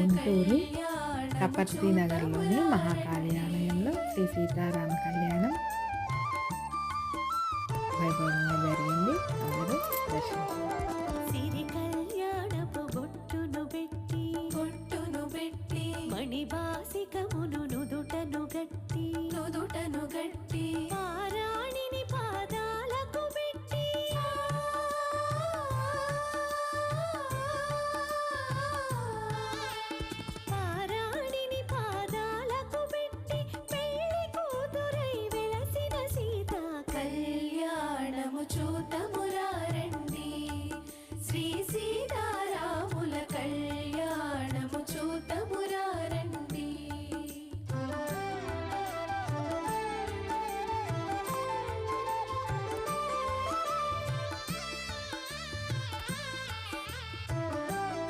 గుంటూరు కపర్తి నగర్లోని మహాకాళి ఆలయంలో శ్రీ సీతారామ కళ్యాణం వైభవంగా జరిగింది. మణిబాసికమును నుదుటను గట్టి నుదుటను గట్టి